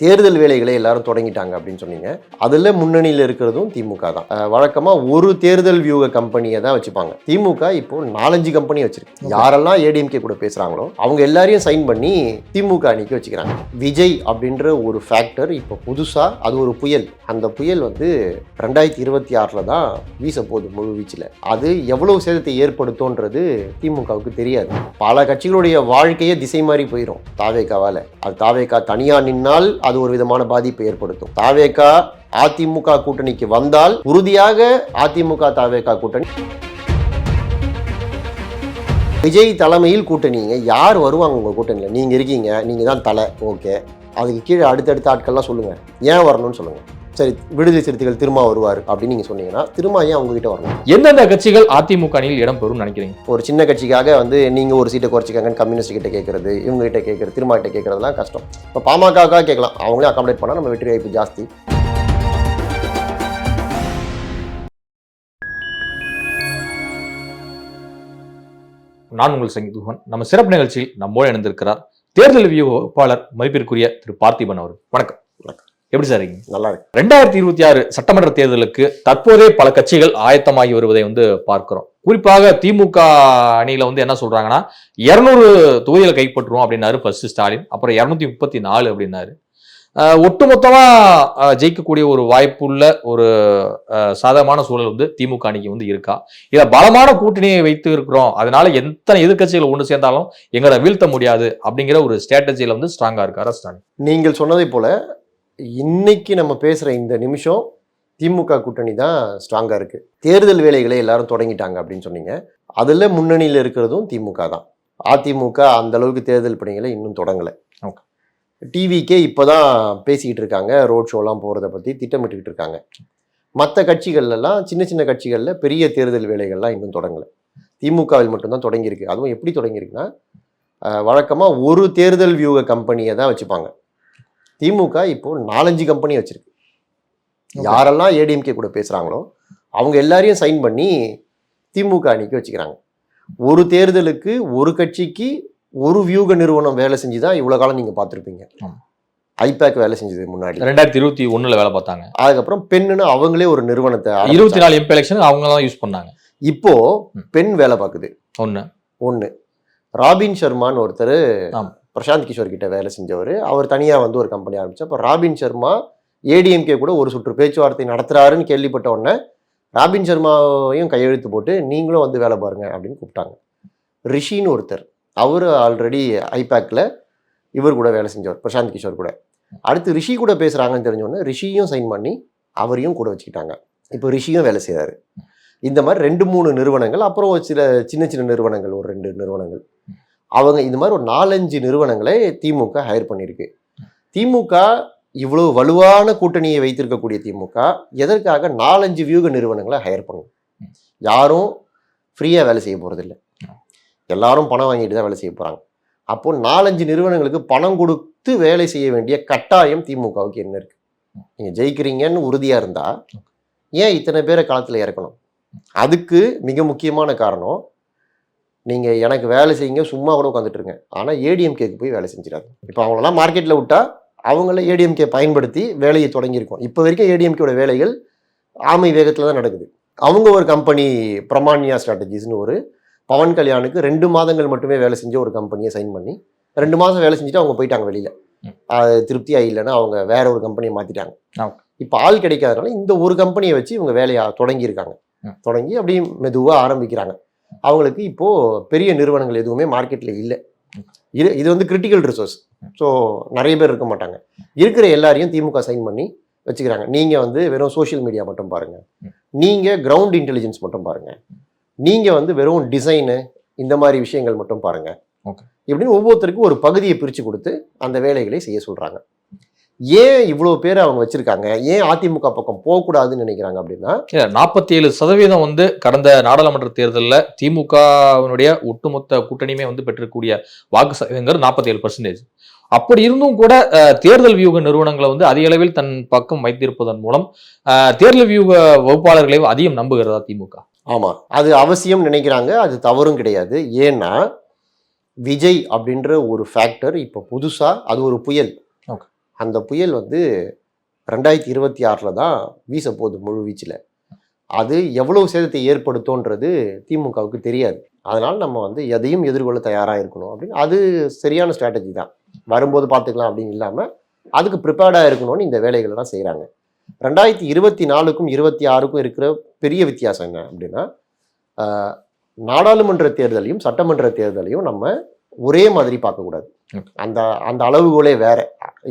தேர்தல் வேலைகளை எல்லாரும் தொடங்கிட்டாங்க அப்படின்னு சொன்னீங்க. அதுல முன்னணியில் இருக்கிறதும் திமுக தான். அஹ் வழக்கமா ஒரு தேர்தல் வியூக கம்பெனியை தான் வச்சுப்பாங்க. திமுக இப்போ நாலஞ்சு கம்பெனி வச்சிருக்கு. யாரெல்லாம் ஏடிஎம்கே கூட பேசுறாங்களோ அவங்க எல்லாரையும் சைன் பண்ணி திமுக அணிக்கு வச்சுக்கிறாங்க. விஜய் அப்படின்ற ஒரு ஃபேக்டர் இப்போ புதுசா அது ஒரு புயல். அந்த புயல் வந்து ரெண்டாயிரத்தி இருபத்தி ஆறுல தான் வீச போகுது முழு வீச்சில். அது எவ்வளவு சேதத்தை ஏற்படுத்தும்ன்றது திமுகவுக்கு தெரியாது. பல கட்சிகளுடைய வாழ்க்கையே திசை மாறி போயிடும் தாவேக்காவால. அது தாவேக்கா தனியா நின்னால் அது ஒரு விதமான பாதிப்பை ஏற்படுத்தும். தாவேக்கா அதிமுக கூட்டணிக்கு வந்தால் உறுதியாக அதிமுக தாவேக்கா கூட்டணி. விஜய் தலைமையில் கூட்டணிங்க யார் வருவாங்க உங்க கூட்டணியில்? நீங்க இருக்கீங்க நீங்க தான் தலை. ஓகே. அதுக்கு கீழே அடுத்தடுத்த ஆட்கள்லாம் சொல்லுங்க. ஏன் வரணும்னு சொல்லுங்க. சரி விடுதலை சிறுத்தைகள் திரும்ப வருவார் அப்படின்னு நீங்க சொன்னீங்கன்னா திரும்ப ஏன் உங்ககிட்ட வரணும்? எந்தெந்த கட்சிகள் அதிமுக அணியில் இடம் பெறும் நினைக்கிறீங்க? ஒரு சின்ன கட்சிக்காக வந்து நீங்க ஒரு சீட்டை குறைச்சிக்காங்கன்னு கம்யூனிஸ்ட் கிட்ட கேட்கறது இவங்க கிட்ட கேட்கறது திரும்ப கிட்ட கேட்கறதுலாம் கஷ்டம். இப்போ பாமகக்காக கேட்கலாம். அவங்களே அகாமடேட் பண்ணா நம்ம வெற்றி வாய்ப்பு ஜாஸ்தி. நான் உங்கள் சங்கீதுகன் நம்ம சிறப்பு நிகழ்ச்சியில் நம்மோடு இணைந்திருக்கிறார் தேர்தல் வியூக வகுப்பாளர் மதிப்பிற்குரிய திரு பார்த்திபன் அவர் வணக்கம். எப்படி சார் நல்லா இருக்கு. ரெண்டாயிரத்தி இருபத்தி ஆறு சட்டமன்ற தேர்தலுக்கு தற்போதே பல கட்சிகள் ஆயத்தமாகி வருவதை வந்து பார்க்கிறோம். குறிப்பாக திமுக அணியில வந்து என்ன சொல்றாங்கன்னா இருநூறு தொகுதிகளை கைப்பற்றுவோம் அப்படின்னாரு ஃபர்ஸ்ட் ஸ்டாலின் அப்புறம் இருநூத்தி முப்பத்தி நாலு அப்படின்னாரு. ஒட்டுமொத்தமா ஜெயிக்கக்கூடிய ஒரு வாய்ப்புள்ள ஒரு சாதகமான சூழல் வந்து திமுக அணிக்கு வந்து இருக்கா? இதை பலமான கூட்டணியை வைத்து இருக்கிறோம். அதனால எத்தனை எதிர்க்கட்சிகள் ஒன்று சேர்ந்தாலும் எங்களை வீழ்த்த முடியாது அப்படிங்கிற ஒரு ஸ்ட்ராட்டஜியில வந்து ஸ்ட்ராங்கா இருக்காரா ஸ்டாலின்? நீங்கள் சொன்னதை போல இன்னைக்கு நம்ம பேசுற இந்த நிமிஷம் திமுக கூட்டணி தான் ஸ்ட்ராங்கா இருக்கு. தேர்தல் வேலைகளை எல்லாரும் தொடங்கிட்டாங்க அப்படின்னு சொன்னீங்க. அதுல முன்னணியில் இருக்கிறதும் திமுக தான். அதிமுக அந்த அளவுக்கு தேர்தல் பணிகளை இன்னும் தொடங்கலை. டிவிக்கே இப்போதான் பேசிக்கிட்டு இருக்காங்க. ரோட் ஷோலாம் போகிறத பற்றி திட்டமிட்டுக்கிட்டு இருக்காங்க. மற்ற கட்சிகள்லாம் சின்ன சின்ன கட்சிகளில் பெரிய தேர்தல் வேலைகள்லாம் இன்னும் தொடங்கலை. திமுகவில் மட்டும்தான் தொடங்கியிருக்கு. அதுவும் எப்படி தொடங்கியிருக்குன்னா வழக்கமாக ஒரு தேர்தல் வியூக கம்பெனியை தான் வச்சுப்பாங்க. திமுக இப்போ நாலஞ்சு கம்பெனி வச்சிருக்கு. யாரெல்லாம் ஏடிஎம்கே கூட பேசுகிறாங்களோ அவங்க எல்லாரையும் சைன் பண்ணி திமுக அணிக்கு வச்சுக்கிறாங்க. ஒரு தேர்தலுக்கு ஒரு கட்சிக்கு ஒரு வியூக நிறுவனம் வேலை செஞ்சு தான் இவ்வளோ காலம் நீங்கள் பார்த்துருப்பீங்க. ஐபேக் வேலை செஞ்சது முன்னாடி. ரெண்டாயிரத்தி இருபத்தி ஒண்ணுல வேலை பார்த்தாங்க. அதுக்கப்புறம் பெண்ணுன்னு அவங்களே ஒரு நிறுவனத்தை இருபத்தி. நாலு எம்பி எலெக்ஷன் அவங்க தான் யூஸ் பண்ணாங்க. இப்போ. பெண் வேலை பார்க்குது. ஒண்ணு. ஒன்று ராபின் சர்மான்னு ஒருத்தர் ஆமா. பிரசாந்த் கிஷோர் கிட்ட வேலை செஞ்சவர். அவர் தனியாக வந்து ஒரு கம்பெனி ஆரம்பித்தார் அப்போ ராபின் சர்மா ஏடிஎம்கே கூட ஒரு சுற்று பேச்சுவார்த்தை நடத்துறாருன்னு கேள்விப்பட்ட உடனே ராபின் சர்மாவையும் கையெழுத்து போட்டு நீங்களும் வந்து வேலை பாருங்க அப்படின்னு கூப்பிட்டாங்க. ரிஷின்னு ஒருத்தர். அவர் ஆல்ரெடி ஐபேக்கில் இவர் கூட வேலை செஞ்சவர் பிரசாந்த் கிஷோர் கூட. அடுத்து ரிஷி கூட பேசுகிறாங்கன்னு தெரிஞ்சோடனே ரிஷியும் சைன் பண்ணி அவரையும் கூட வச்சுக்கிட்டாங்க. இப்போ ரிஷியும் வேலை செய்கிறாரு இந்த மாதிரி ரெண்டு மூணு நிறுவனங்கள் அப்புறம் ஒரு சில சின்ன சின்ன நிறுவனங்கள் ஒரு ரெண்டு நிறுவனங்கள். அவங்க இந்த மாதிரி ஒரு நாலஞ்சு நிறுவனங்களை திமுக ஹையர் பண்ணியிருக்கு. திமுக இவ்வளவு வலுவான கூட்டணியை வைத்திருக்கக்கூடிய திமுக எதற்காக நாலஞ்சு வியூக நிறுவனங்களை ஹையர் பண்ணும்? யாரும் ஃப்ரீயாக வேலை செய்ய போகிறதில்ல எல்லாரும் பணம் வாங்கிட்டு தான் வேலை செய்ய போகிறாங்க அப்போ நாலஞ்சு நிறுவனங்களுக்கு பணம் கொடுத்து வேலை செய்ய வேண்டிய கட்டாயம் திமுகவுக்கு என்ன இருக்குது நீங்கள் ஜெயிக்கிறீங்கன்னு உறுதியாக இருந்தால் ஏன் இத்தனை பேரை களத்தில் இறக்கணும்? அதுக்கு மிக முக்கியமான காரணம் நீங்கள் எனக்கு வேலை செய்யுங்க சும்மா கூட உட்காந்துட்டு இருங்க ஆனால் ஏடிஎம்கேக்கு போய் வேலை செஞ்சிடாது. இப்போ அவங்களெல்லாம் மார்க்கெட்டில் விட்டா அவங்கள ஏடிஎம்கே பயன்படுத்தி வேலையை தொடங்கியிருக்கோம். இப்போ வரைக்கும் ஏடிஎம்கேயோட வேலைகள் ஆமை வேகத்தில் தான் நடக்குது. அவங்க ஒரு கம்பெனி பிரமாண்யா ஸ்ட்ராட்டஜிஸ்னு ஒரு பவன் கல்யாணுக்கு ரெண்டு மாதங்கள் மட்டுமே வேலை செஞ்ச ஒரு கம்பெனியை சைன் பண்ணி ரெண்டு மாதம் வேலை செஞ்சுட்டு அவங்க போயிட்டாங்க வெளியில். அது திருப்தியாக இல்லைன்னா அவங்க வேற ஒரு கம்பெனியை மாற்றிட்டாங்க. இப்போ ஆள் கிடைக்காதனால இந்த ஒரு கம்பெனியை வச்சு இவங்க வேலையை தொடங்கியிருக்காங்க. தொடங்கி அப்படியே மெதுவாக ஆரம்பிக்கிறாங்க. அவங்களுக்கு இப்போ பெரிய நிறுவனங்கள் எதுவுமே மார்க்கெட்டில் இல்லை. இது இது வந்து கிரிட்டிக்கல் ரிசோர்ஸ் ஸோ நிறைய பேர் இருக்க மாட்டாங்க. இருக்கிற எல்லாரையும் திமுக சைன் பண்ணி வச்சுக்கிறாங்க. நீங்கள் வந்து வெறும் சோஷியல் மீடியா மட்டும் பாருங்கள். நீங்கள் கிரவுண்ட் இன்டெலிஜென்ஸ் மட்டும் பாருங்கள் நீங்கள் வந்து வெறும் டிசைனு இந்த மாதிரி விஷயங்கள் மட்டும் பாருங்கள். இப்படின்னு ஒவ்வொருத்தருக்கும் ஒரு பகுதியை பிரித்து கொடுத்து அந்த வேலைகளை செய்ய சொல்கிறாங்க ஏன் இவ்வளோ பேர் அவங்க வச்சுருக்காங்க? ஏன் அதிமுக பக்கம் போகக்கூடாதுன்னு நினைக்கிறாங்க அப்படின்னா நாற்பத்தி ஏழு சதவீதம் வந்து கடந்த நாடாளுமன்ற தேர்தலில் திமுகவினுடைய ஒட்டுமொத்த கூட்டணியுமே வந்து பெற்றிருக்கக்கூடிய வாக்கு சதவீதங்கிறது நாற்பத்தி ஏழு பர்சன்டேஜ் அப்படி இருந்தும் கூட தேர்தல் வியூக நிறுவனங்களை வந்து அதிக அளவில் தன் பக்கம் வைத்திருப்பதன் மூலம் தேர்தல் வியூக வகுப்பாளர்களை அதிகம் நம்புகிறதா திமுக? ஆமாம் அது அவசியம் நினைக்கிறாங்க. அது தவறும் கிடையாது. ஏன்னா விஜய் அப்படின்ற ஒரு ஃபேக்டர் இப்போ புதுசாக அது ஒரு புயல். அந்த புயல் வந்து ரெண்டாயிரத்தி இருபத்தி ஆறில் தான் வீச போகுது முழு வீச்சில். அது எவ்வளவு சேதத்தை ஏற்படுத்தும்ன்றது திமுகவுக்கு தெரியாது. அதனால் நம்ம வந்து எதையும் எதிர்கொள்ள தயாராக இருக்கணும் அப்படின்னு அது சரியான ஸ்ட்ராட்டஜி தான். வரும்போது பார்த்துக்கலாம் அப்படின்னு இல்லாமல் அதுக்கு ப்ரிப்பேர்டாக இருக்கணும்னு இந்த வேலைகளை தான் செய்கிறாங்க ரெண்டாயிரத்தி இருபத்தி நாலுக்கும் இருபத்தி ஆறுக்கும் இருக்கிற பெரிய வித்தியாசம் என்ன அப்படின்னா நாடாளுமன்ற தேர்தலையும் சட்டமன்ற தேர்தலையும் நம்ம ஒரே மாதிரி பார்க்கக்கூடாது. அந்த அந்த அளவுகோலே வேற.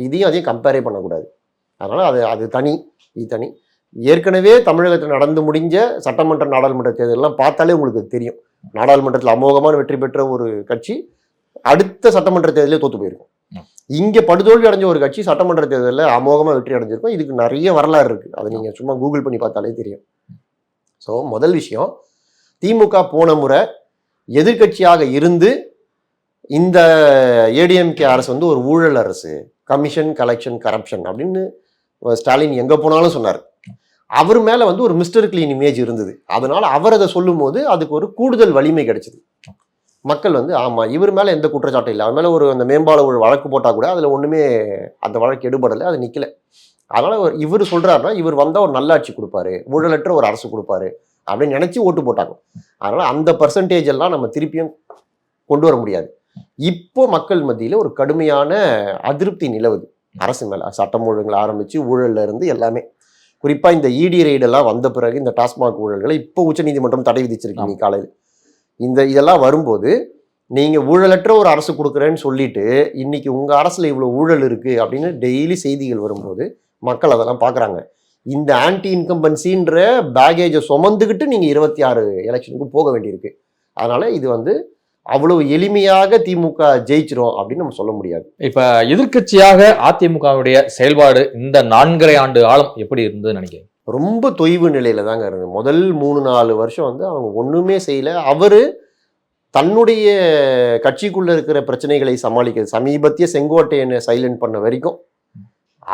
இதையும் அதையும் கம்பேரே பண்ணக்கூடாது. அதனால அது அது தனி இது தனி. ஏற்கனவே தமிழகத்தில் நடந்து முடிஞ்ச சட்டமன்ற நாடாளுமன்ற தேர்தலெல்லாம் பார்த்தாலே உங்களுக்கு தெரியும். நாடாளுமன்றத்தில் அமோகமான வெற்றி பெற்ற ஒரு கட்சி அடுத்த சட்டமன்ற தேர்தலே தோத்து போயிருக்கும். இங்க படுதோல்வி அடைஞ்ச ஒரு கட்சி சட்டமன்ற தேர்தலில் அமோகமா வெற்றி அடைஞ்சிருக்கும். இதுக்கு நிறைய வரலாறு இருக்கு. அதை நீங்க சும்மா கூகுள் பண்ணி பார்த்தாலே தெரியும். ஸோ முதல் விஷயம் திமுக போன முறை எதிர்க்கட்சியாக இருந்து இந்த ஏடிஎம்கே அரசு வந்து ஒரு ஊழல் அரசு. கமிஷன் கலெக்ஷன் கரப்ஷன் அப்படின்னு ஸ்டாலின் எங்கே போனாலும் சொன்னார். அவர் மேலே வந்து ஒரு மிஸ்டர் கிளீன் இமேஜ் இருந்தது. அதனால் அவர் அதை சொல்லும்போது அதுக்கு ஒரு கூடுதல் வலிமை கிடைச்சிது. மக்கள் வந்து ஆமாம் இவர் மேலே எந்த குற்றச்சாட்டும் இல்லை. அவர் மேலே ஒரு அந்த மேம்பால ஒரு வழக்கு போட்டால் கூட அதில் ஒன்றுமே அந்த வழக்கு எடுபடலை அது நிற்கலை அதனால் இவர் சொல்கிறாருன்னா இவர் வந்தால் ஒரு நல்லாட்சி கொடுப்பாரு. ஊழலற்ற ஒரு அரசு கொடுப்பாரு அப்படின்னு நினச்சி ஓட்டு போட்டாங்க. அதனால் அந்த பர்சன்டேஜ் எல்லாம் நம்ம திருப்பியும் கொண்டு வர முடியாது. இப்போ மக்கள் மத்தியில ஒரு கடுமையான அதிருப்தி நிலவுது. அரசு மேல சட்டம் ஒழுங்குல ஆரம்பிச்சு ஊழல்ல இருந்து எல்லாமே. குறிப்பா இந்த இடி எல்லாம் வந்த பிறகு இந்த டாஸ்மாக் ஊழல்களை இப்போ உச்சநீதிமன்றம் தடை விதிச்சிருக்கு நீ காலையில். இந்த இதெல்லாம் வரும்போது நீங்க ஊழலற்ற ஒரு அரசு கொடுக்குறேன்னு சொல்லிட்டு இன்னைக்கு உங்க அரசுல இவ்வளவு ஊழல் இருக்கு அப்படின்னு டெய்லி செய்திகள் வரும்போது மக்கள் அதெல்லாம் பார்க்கறாங்க இந்த ஆன்டி இன்கம்பன்சின்ற பேகேஜை சுமந்துக்கிட்டு நீங்க இருபத்தி ஆறு எலெக்ஷனுக்கு போக வேண்டியிருக்கு. அதனால இது வந்து அவ்வளவு எளிமையாக திமுக ஜெயிச்சிரும் அப்படின்னு நம்ம சொல்ல முடியாது. இப்ப எதிர்க்கட்சியாக அதிமுகவுடைய செயல்பாடு இந்த நான்கரை ஆண்டு காலம் எப்படி இருந்ததுன்னு நினைக்கிறீங்க? ரொம்ப தொய்வு நிலையில தாங்க இருந்தது. முதல் மூணு நாலு வருஷம் வந்து அவங்க ஒண்ணுமே செய்யல. அவரு தன்னுடைய கட்சிக்குள்ள இருக்கிற பிரச்சனைகளை சமாளிக்கிறது சமீபத்திய செங்கோட்டையனை சைலண்ட் பண்ண வரைக்கும்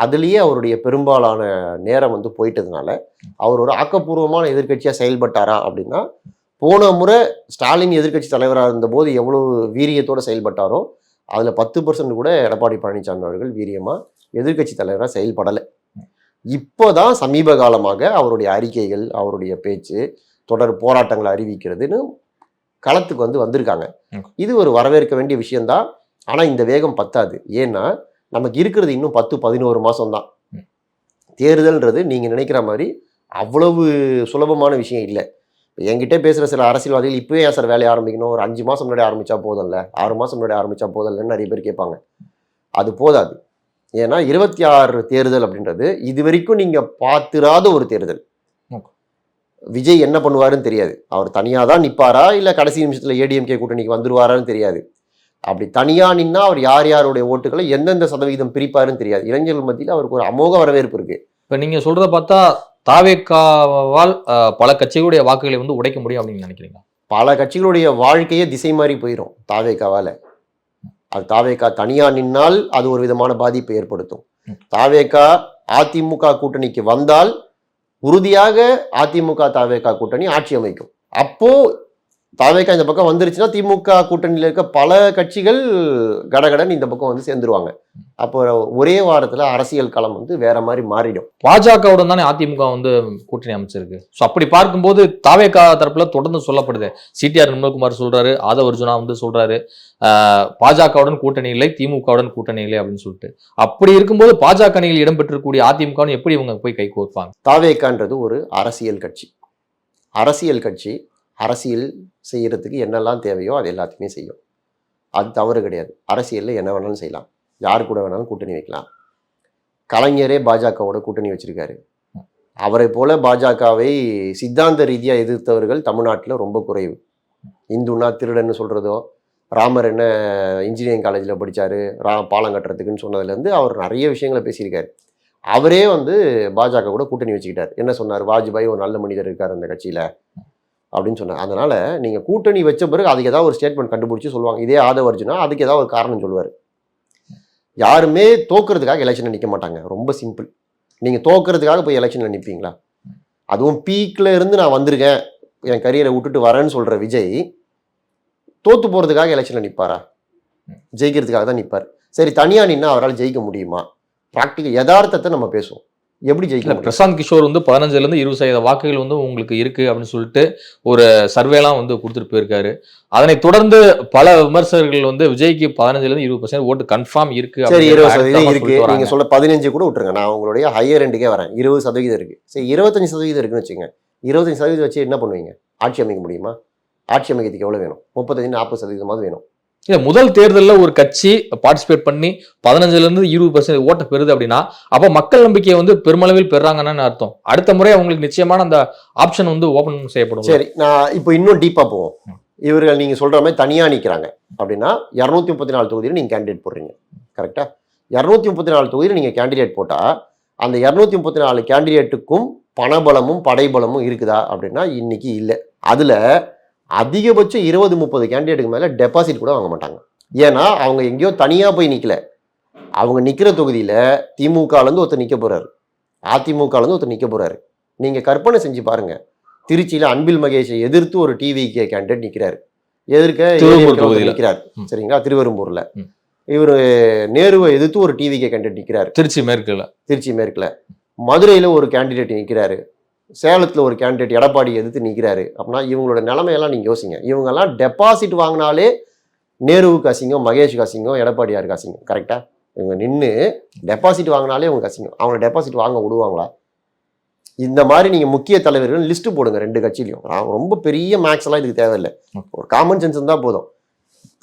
அதுலயே அவருடைய பெரும்பாலான நேரம் வந்து போயிட்டதுனால அவர் ஒரு ஆக்கப்பூர்வமான எதிர்க்கட்சியா செயல்பட்டாரா அப்படின்னா போன முறை ஸ்டாலின் எதிர்க்கட்சி தலைவராக இருந்தபோது எவ்வளவு வீரியத்தோட செயல்பட்டாரோ அதுல பத்து பர்சன்ட் கூட எடப்பாடி பழனிசாமி அவர்கள் வீரியமா எதிர்க்கட்சி தலைவராக செயல்படலை. இப்போதான் சமீப காலமாக அவருடைய அறிக்கைகள் அவருடைய பேச்சு தொடர் போராட்டங்களை அறிவிக்கிறதுன்னு களத்துக்கு வந்து வந்திருக்காங்க. இது ஒரு வரவேற்க வேண்டிய விஷயம்தான். ஆனா இந்த வேகம் பத்தாது. ஏன்னா நமக்கு இருக்கிறது இன்னும் பத்து பதினோரு மாசம் தான். தேர்தல்ன்றது நீங்க நினைக்கிற மாதிரி அவ்வளவு சுலபமான விஷயம் இல்லை. இப்ப என்கிட்ட பேசுற சில அரசியல்வாதிகள் இப்பவே ஏன் சார் வேலையை ஆரம்பிக்கணும்? ஒரு அஞ்சு மாசம் முன்னாடி ஆரம்பிச்சா போதும்ல? ஆறு மாசம் முன்னாடி ஆரம்பிச்சா போதும்லன்னு நிறைய பேர் கேட்பாங்க. அது போதாது. ஏன்னா இருபத்தி ஆறு தேர்தல் அப்படின்றது இது வரைக்கும் நீங்க பார்த்திராத ஒரு தேர்தல். விஜய் என்ன பண்ணுவாருன்னு தெரியாது. அவர் தனியா தான் நிப்பாரா? இல்ல கடைசி நிமிஷத்துல ஏடிஎம்கே கூட்டணிக்கு வந்துருவாரான்னு தெரியாது. அப்படி தனியா நின்னா அவர் யார் யாருடைய ஓட்டுகளை எந்தெந்த சதவீதம் பிரிப்பாருன்னு தெரியாது. இளைஞர்கள் மத்தியில் அவருக்கு ஒரு அமோக வரவேற்பு இருக்கு. இப்ப நீங்க சொல்றத பார்த்தா தாவேக்காவால் பல கட்சிகளுடைய வாக்குகளை வந்து உடைக்க முடியும் அப்படின்னு நினைக்கிறீங்க பல கட்சிகளுடைய வாழ்க்கையே திசை மாறி போயிடும் தாவேக்காவால. அது தாவேக்கா தனியா நின்னால் அது ஒரு விதமான பாதிப்பை ஏற்படுத்தும். தாவேக்கா அதிமுக கூட்டணிக்கு வந்தால் உறுதியாக அதிமுக தாவேக்கா கூட்டணி ஆட்சி அமைக்கும். அப்போ தாவேக்கா இந்த பக்கம் வந்துருச்சுன்னா திமுக கூட்டணியில் இருக்க பல கட்சிகள் கடகடன் இந்த பக்கம் வந்து சேர்ந்துருவாங்க. அப்போ ஒரே வாரத்துல அரசியல் களம் வந்து வேற மாதிரி மாறிடும். பாஜகவுடன் தானே அதிமுக வந்து கூட்டணி அமைச்சிருக்கு. ஸோ அப்படி பார்க்கும்போது தாவேகா தரப்புல தொடர்ந்து சொல்லப்படுது. சிடிஆர் நிர்மல்குமார் சொல்றாரு ஆதவ அர்ஜுனா வந்து சொல்றாரு ஆஹ், பாஜகவுடன் கூட்டணி இல்லை திமுகவுடன் கூட்டணி இல்லை அப்படின்னு சொல்லிட்டு. அப்படி இருக்கும்போது பாஜக அணியில் இடம்பெற்றிருக்கக்கூடிய அதிமுகவுடன் எப்படி இவங்க போய் கை கோர்ப்பாங்க? தாவேக்கான்றது ஒரு அரசியல் கட்சி. அரசியல் கட்சி அரசியல் செய்கிறதுக்கு என்னெல்லாம் தேவையோ அது எல்லாத்தையுமே செய்யும். அது தவறு கிடையாது. அரசியலில் என்ன வேணாலும் செய்யலாம். யார் கூட வேணாலும் கூட்டணி வைக்கலாம். கலைஞரே பாஜகவோட கூட்டணி வச்சிருக்காரு. அவரை போல பாஜகவை சித்தாந்த ரீதியாக எதிர்த்தவர்கள் தமிழ்நாட்டில் ரொம்ப குறைவு. இந்துனா திருடன்னு சொல்கிறதோ ராமர் என்ன இன்ஜினியரிங் காலேஜில் படித்தார் ரா பாலம் கட்டுறதுக்குன்னு சொன்னதுலேருந்து அவர் நிறைய விஷயங்களை பேசியிருக்காரு. அவரே வந்து பாஜக கூட கூட்டணி வச்சுக்கிட்டார். என்ன சொன்னார்? வாஜ்பாய் ஒரு நல்ல மனிதர் இருக்கார் அந்த கட்சியில். அப்படின்னு சொன்னாங்க. அதனால் நீங்கள் கூட்டணி வச்ச பிறகு அதுக்கு ஏதாவது ஒரு ஸ்டேட்மெண்ட் கண்டுபிடிச்சி சொல்லுவாங்க. இதே ஆதவ அர்ஜுனா அதுக்கு ஏதாவது ஒரு காரணம் சொல்லுவார். யாருமே தோக்குறதுக்காக எலெக்ஷனில் நிற்க மாட்டாங்க. ரொம்ப சிம்பிள் நீங்கள் தோக்குறதுக்காக போய் எலெக்ஷனில் நிற்பீங்களா அதுவும் பீக்கில் இருந்து நான் வந்திருக்கேன். என் கரியரை விட்டுட்டு வரேன்னு சொல்கிற விஜய் தோற்று போகிறதுக்காக எலெக்ஷனில் நிற்பாரா ஜெயிக்கிறதுக்காக தான் நிற்பார் சரி தனியாக நின்னா அவரால் ஜெயிக்க முடியுமா? ப்ராக்டிக்கல் யதார்த்தத்தை நம்ம பேசுவோம். எப்படி ஜெயிக்க இல்ல முடியும்? பிரசாந்த் கிஷோர் வந்து பதினஞ்சுல இருந்து இருபது சதவீத வாக்குகள் வந்து உங்களுக்கு இருக்கு அப்படின்னு சொல்லிட்டு ஒரு சர்வேலாம் வந்து கொடுத்துட்டு போயிருக்காரு. அதனை தொடர்ந்து பல விமர்சகர்கள் வந்து விஜய்க்கு பதினஞ்சுல இருந்து இருபது பர்சன்ட் ஓட்டு கன்ஃபார்ம் இருக்கு சரி இருபது சதவீதம் இருக்கு. சொல்லிட்டு நீங்க வராங்க. சொல்ல பதினஞ்சு கூட விட்டுருங்க. நான் உங்களுடைய ஹையர் எண்டுக்கே வரேன். இருபது சதவீதம் இருக்கு. சரி இருபத்தஞ்சு சதவீதம் இருக்குன்னு வச்சுங்க இருபத்தஞ்சு சதவீதம் வச்சு என்ன பண்ணுவீங்க? ஆட்சி அமைக்க முடியுமா? ஆட்சி அமைக்கிறதுக்கு எவ்வளவு வேணும்? முப்பத்தஞ்சு நாற்பது சதவீதமாவது வேணும். இல்லை முதல் தேர்தலில் ஒரு கட்சி பார்ட்டிசிபேட் பண்ணி பதினஞ்சுலேருந்து இருபது பர்சன்ட் ஓட்ட பெறுது அப்படின்னா அப்போ மக்கள் நம்பிக்கையை வந்து பெருமளவில் பெறாங்கன்னு அர்த்தம். அடுத்த முறை அவங்களுக்கு நிச்சயமான அந்த ஆப்ஷன் வந்து ஓப்பன் செய்யப்படும் சரி நான் இப்போ இன்னும் டீப்பாக போவோம். இவர்கள் நீங்கள் சொல்கிற மாதிரி தனியாக நிற்கிறாங்க அப்படின்னா இரநூத்தி முப்பத்தி நாலு தொகுதியில் நீங்கள் கேண்டிடேட் போடுறீங்க. கரெக்டாக இரநூத்தி முப்பத்தி நாலு தொகுதியில் நீங்கள் கேண்டிடேட் போட்டால் அந்த இரநூத்தி முப்பத்தி நாலு கேண்டிடேட்டுக்கும் பணபலமும் படைபலமும் இருக்குதா அப்படின்னா இன்னைக்கு இல்லை. அதில் அதிகபட்சம் இருபது முப்பது கேண்டிடேட்டுக்கு மேல டெபாசிட் கூட வாங்க மாட்டாங்க. ஏன்னா அவங்க எங்கேயோ தனியா போய் நிக்கல. அவங்க நிக்கிற தொகுதியில திமுகல இருந்து ஒருத்தர் நிக்க போறாரு. அதிமுகல இருந்து ஒருத்தர் நிக்க போறாரு. நீங்க கற்பனை செஞ்சு பாருங்க. திருச்சியில அன்பில் மகேஷை எதிர்த்து ஒரு டிவிகே கேண்டிடேட் நிக்கிறாரு. எதிர்க்க ம். சரிங்களா? திருவெரும்பூர்ல. இவர் நேருவை எதிர்த்து ஒரு டிவிகே கேண்டிடேட் நிக்கிறாரு. திருச்சி மேற்குல. திருச்சி மேற்குல. மதுரையில ஒரு கேண்டிடேட் நிக்கிறாரு. சேலத்துல ஒரு கேண்டிடேட் எடப்பாடி எதிர்த்து நிக்கிறாரு அப்படின்னா இவங்களோட நிலைமையெல்லாம் நீங்க யோசிங்க. இவங்கெல்லாம் டெபாசிட் வாங்கினாலே நேருவுக்கு அசிங்கம் மகேஷுக்கு அசிங்கம் எடப்பாடியாருக்கு அசிங்கம். கரெக்டா இவங்க நின்று டெபாசிட் வாங்கினாலே அவங்க அசிங்கம். அவங்க டெபாசிட் வாங்க விடுவாங்களா? இந்த மாதிரி நீங்க முக்கிய தலைவர்கள் லிஸ்ட் போடுங்க ரெண்டு கட்சியிலையும். நான் ரொம்ப பெரிய மேக்ஸ் எல்லாம் இதுக்கு தேவையில்லை. ஒரு காமன் சென்ஸ் இருந்தா போதும்.